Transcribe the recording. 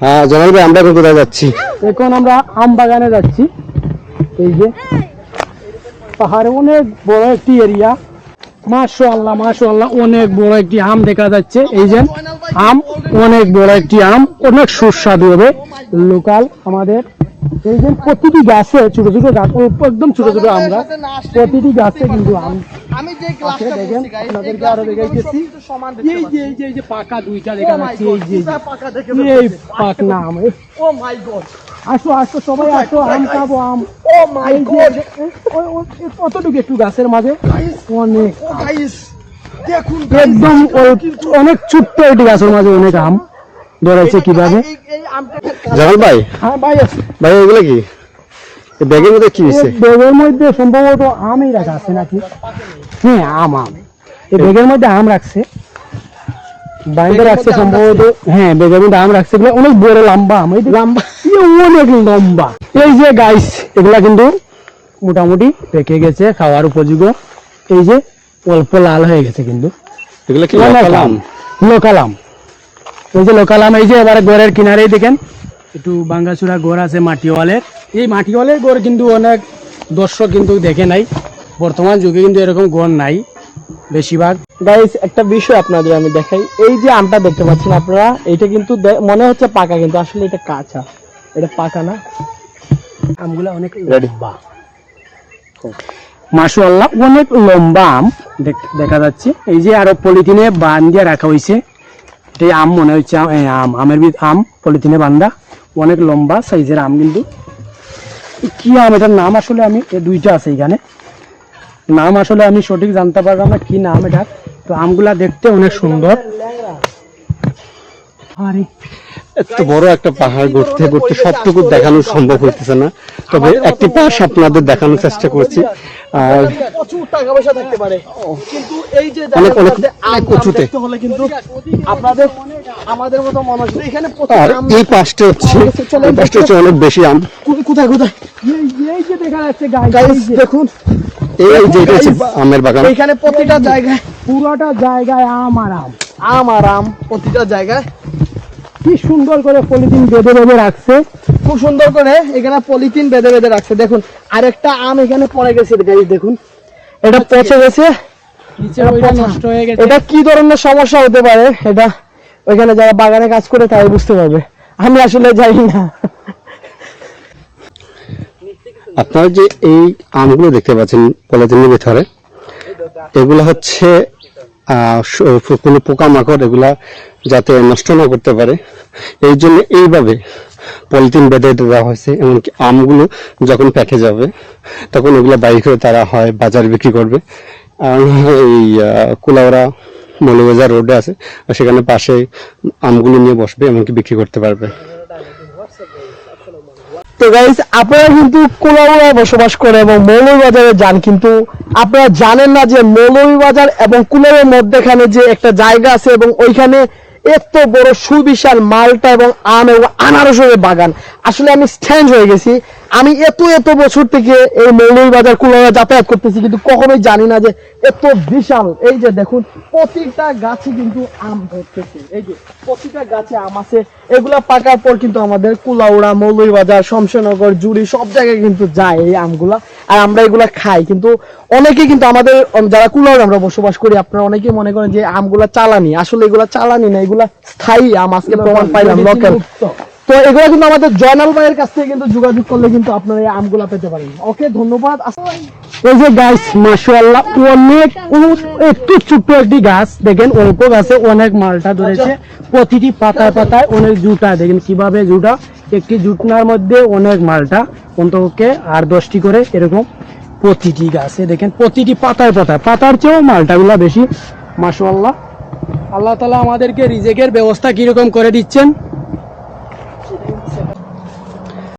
হ্যাঁ ভাই, আমরা কোথায় যাচ্ছি? এখন আমরা আম বাগানে যাচ্ছি। এই যে, পাহাড়ে অনেক বড় একটি এরিয়া মাশাআল্লাহ মাশাআল্লাহ, অনেক বড় একটি আম দেখা যাচ্ছে। এই যে, আম, অনেক বড় একটি আম। অনেক সুস্বাদু হবে। লোকাল আমাদের এই যে প্রতিটি গাছে ছোট ছোট গাছ একদম ছোট ছোট আমরা প্রতিটি গাছে কিন্তু আম আমি যে ক্লাসটা দেখেন আপনাদেরকে আরও দেখাইতেছি এই যে এই যে এই যে পাকা দুইটা দেখা যাচ্ছে এই যে এই যে। কোথায় পাকা দেখে এই পাক না আম ও মাই গড আসো আসো সবাই আসো আম খাব আম। ও মাই গড কতটুকু একটু গাছের মাঝে? অনেক। দেখুন একদম অনেক ছোট্ট একটি গাছের মাঝে অনেক আম ধরেছে কীভাবে? জামাল ভাই? হ্যাঁ ভাই ভাই এগুলো কি? ব্যাগের মধ্যে কি হয়েছে ব্যাগের মধ্যে সম্ভবত আমই রাখা আছে নাকি? হ্যাঁ আম আম। এই ব্যাগের মধ্যে আম রাখছে। বাইন্দে রাখছে সম্ভবত হ্যাঁ ব্যাগের মধ্যে আম রাখছে। এগুলো অনেক বড় লম্বা আম। এই যে লম্বা। অনেক লম্বা। এই যে গাইস এগুলা কিন্তু মোটামুটি পেকে গেছে খাওয়ার উপযোগ্য এই যে অল্প লাল হয়ে গেছে কিন্তু। এগুলো কি লোকাল আম? লোকাল আম। এই যে লোকাল আম এই যে এবারে গোড়ের কিনারেই দেখেন একটু বাঙ্গাচুরা গোড় আছে মাটিওয়ালের। এই মাটিওয়ালের গোড় কিন্তু অনেক দর্শক কিন্তু দেখে নাই। বর্তমান যুগে কিন্তু এরকম গোড় নাই বেশিরভাগ। গাইস একটা বিষয় আপনাদের আমি দেখাই। এই যে আমটা দেখতে পাচ্ছেন আপনারা এটা কিন্তু মনে হচ্ছে পাকা কিন্তু আসলে এটা কাঁচা। এটা পাকা না? আমগুলা অনেক? লম্বা। মাশাআল্লাহ অনেক লম্বা আম দেখ- দেখা যাচ্ছে। এই যে আরও পলিথিনে বান দিয়ে রাখা হয়েছে এটাই আম মনে হচ্ছে আম- আমের ভিত আম, পলিথিনে বান্ধা। অনেক লম্বা সাইজের আম কিন্তু। কি আম? এটার নাম আসলে আমি দুইটা আছে এখানে। নাম আসলে আমি সঠিক জানতে পারলাম না, কি নাম এটা তো আমগুলা দেখতে অনেক সুন্দর। আরে এত বড় একটা পাহাড় ঘুরতে ঘুরতে সবটুকু দেখানো সম্ভব হইতেছে না। তবে একটি পাশ আপনাদের দেখানোর চেষ্টা করছি। আর প্রচুর টাকা পয়সা থাকতে পারে। কিন্তু এই যে অনেক- অনেক- উঁচুতে। হলে কিন্তু আপনাদের আমাদের মতো মানুষ এখানে আর এই পাশটা হচ্ছে এই পাশটা হচ্ছে অনেক বেশি আম। কোথায় কোথায় এই এই যে দেখা যাচ্ছে গাইস দেখুন। এই যে এটা হচ্ছে আমের বাগান। এখানে প্রতিটা জায়গায় পুরোটা জায়গায় আম আর আম। আম আর আম প্রতিটা জায়গায় কি সুন্দর করে পলিথিন বেঁধে বেঁধে রাখছে। খুব সুন্দর করে এখানে পলিথিন বেঁধে বেঁধে রাখছে। দেখুন আরেকটা আম এখানে পড়ে গেছে দেখুন। এটা পচে গেছে। নিচে ওইটা নষ্ট হয়ে গেছে। এটা কি ধরনের সমস্যা হতে পারে? এটা ওইখানে যারা বাগানে কাজ করে তাই বুঝতে পারবে। আমি আসলে জানি না। আপনারা যে এই আমগুলো দেখতে পাচ্ছেন পলিথিনের ভিতরে এগুলো হচ্ছে কোনো পোকামাকড় এগুলা যাতে নষ্ট না করতে পারে। এই জন্য এইভাবে পলিথিন বেঁধে দেওয়া হয়েছে এমনকি আমগুলো যখন প্যাকে যাবে তখন এগুলো বাইর করে তারা হয় বাজারে বিক্রি করবে। আর এই আহ, কুলাউড়া মৌলবাজার রোডে আছে সেখানে পাশে আমগুলো নিয়ে বসবে এমনকি বিক্রি করতে পারবে। তো গাইস আপনারা কিন্তু কুলাউড়ায় বসবাস করে এবং মৌলভীবাজারে যান, কিন্তু আপনারা জানেন না যে মৌলভীবাজার এবং কুলাউড়ের মধ্যেখানে যে একটা জায়গা আছে এবং ওইখানে এত বড় সুবিশাল মালটা এবং আম এবং আনারসের বাগান। আসলে আমি স্ট্যান্ড হয়ে গেছি। আমি এত এত বছর থেকে এই মৌলভীবাজার কুলাউড়া যাতায়াত করতেছি, কিন্তু কখনোই জানি না যে এত বিশাল। এই যে দেখুন, প্রতিটা গাছে কিন্তু আম ধরতেছে। এই যে প্রতিটা গাছে আম আছে। এগুলা পাকার পর কিন্তু আমাদের কুলাউড়া, মৌলভীবাজার, শমশেরনগর, জুড়ি সব জায়গায় কিন্তু যায় এই আমগুলা। আর আমরা এগুলা খাই। কিন্তু অনেকে কিন্তু আমাদের যারা কুলাউড়া আমরা বসবাস করি আপনারা অনেকেই মনে করেন যে আমগুলা চালানি। আসলে এগুলা চালানি না এগুলা স্থায়ী আম আজকে প্রমাণ পাইলাম লোকাল তো এগুলো কিন্তু আমাদের জয়নাল ভাইয়ের কাছ থেকে কিন্তু যোগাযোগ করলে কিন্তু আপনারা এই আমগুলা পেতে পারেন। ওকে ধন্যবাদ। এই যে গাছ মাশাআল্লাহ অনেক একটু ছোট্ট একটি গাছ। দেখেন অল্প গাছে অনেক মালটা ধরেছে। প্রতিটি পাতায় পাতায় অনেক জুটা দেখেন কীভাবে জুটা। একটি জুটনার মধ্যে অনেক মালটা অন্তপক্ষে আর দশটি করে এরকম প্রতিটি গাছে, দেখেন, প্রতিটি পাতায় পাতায়। পাতার চেয়েও মালটাগুলা বেশি, মাশাআল্লাহ। আল্লাহ তালা আমাদেরকে রিজেকের ব্যবস্থা কীরকম করে দিচ্ছেন?